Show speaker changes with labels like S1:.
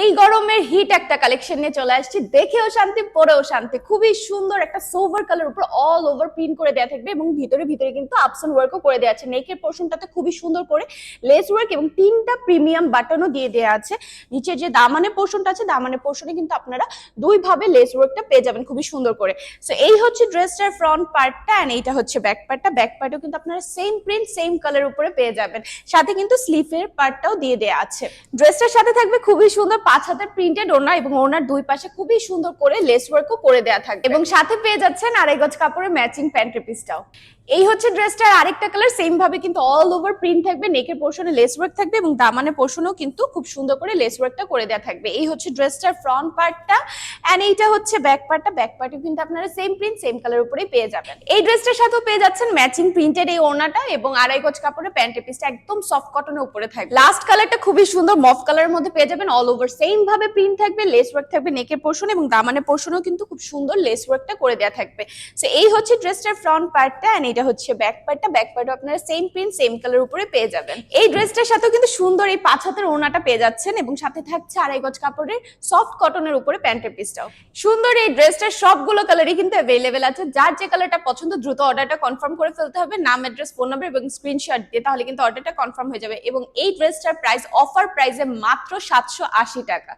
S1: এই গরমের হিট একটা কালেকশন নিয়ে চলে আসছি। দেখেও শান্তি, পরেও শান্তি। খুবই সুন্দর একটা সোভার কালার উপর অল ওভার প্রিন্ট করে দেওয়া থাকবে এবং ভিতরে ভিতরে কিন্তু আপসন ওয়ার্কও করে দেওয়া আছে। নেকের পোর্শনটাতে খুবই সুন্দর করে লেস ওয়ার্ক এবং তিনটা প্রিমিয়াম বাটনও দিয়ে দেওয়া আছে। নিচে যে দামানের পোর্শনটা আছে, দামানের পোর্শনে কিন্তু আপনারা দুই ভাবে লেস ওয়ার্কটা পেয়ে যাবেন খুবই সুন্দর করে। সো এই হচ্ছে ড্রেসটার ফ্রন্ট পার্টটা এন্ড এইটা হচ্ছে ব্যাক পার্টটা ব্যাক পার্টও কিন্তু আপনারা সেম প্রিন্ট সেম কালার উপরে পেয়ে যাবেন। সাথে কিন্তু স্লিভের পার্টটাও দিয়ে দেওয়া আছে। ড্রেসটার সাথে থাকবে খুবই সুন্দর পাঁচ হাতের প্রিন্টেড ওনা এবং ওনার দুই পাশে খুবই সুন্দর করে লেস ওয়ার্কও করে দেওয়া থাকবে। এবং সাথে পেয়ে যাচ্ছেন আড়াই গজ কাপড়ের ম্যাচিং প্যান্ট পিসটাও এই হচ্ছে ড্রেসটার আরেকটা কালার সেম ভাবে কিন্তু অল ওভার প্রিন্ট থাকবে নেকের পোর্শনে লেস ওয়ার্ক থাকবে এবং দামানের পোর্শনেও কিন্তু খুব সুন্দর করে লেস ওয়ার্কটা করে দেওয়া থাকবে। এই হচ্ছে ড্রেসটার ফ্রন্ট পার্টটা অ্যান্ড এইটা হচ্ছে ব্যাক পার্টটা ব্যাক পার্টে কিন্তু আপনারা সেম প্রিন্ট সেম কালার উপরেই পেয়ে যাবেন। এই ড্রেসটার সাথেও পেয়ে যাচ্ছেন ম্যাচিং প্রিন্টেড এই ওড়নাটা এবং আড়াই গজ কাপড়ের প্যান্ট পিসটা একদম সফট কটনের উপরে থাকবে। লাস্ট কালারটা খুবই সুন্দর মফ কালারের মধ্যে পেয়ে যাবেন অল ওভার সেম ভাবে প্রিন্ট থাকবে লেস ওয়ার্ক থাকবে নেকের পোর্শন এবং দামানের পোর্শনেও কিন্তু খুব সুন্দর লেস ওয়ার্কটা করে দেওয়া থাকবে। সো এই হচ্ছে ড্রেসটার ফ্রন্ট পার্টটা এন্ড এটা হচ্ছে ব্যাক পার্টটা ব্যাক পার্টও আপনারা সেম প্রিন্ট সেম কালার উপরে পেয়ে যাবেন। এই ড্রেসটার সাথেও কিন্তু সুন্দর এই পাঁচ হাতের ওনাটা পেয়ে যাচ্ছেন এবং সাথে থাকছে আড়াই গজ কাপড়ের সফট কটনের উপরে প্যান্টের পিসটাও সুন্দর এই ড্রেসটার সবগুলো কালারই কিন্তু অ্যাভেলেবেল আছে। যার যে কালারটা পছন্দ, দ্রুত অর্ডারটা কনফার্ম করে ফেলতে হবে। নাম অ্যাড্রেস ফোন নাম্বার এবং স্ক্রিনশট দিয়ে তাহলে কিন্তু অর্ডারটা কনফার্ম হয়ে যাবে। এবং এই ড্রেসটার প্রাইস অফার প্রাইসে মাত্র সাতশো আশি টাকা।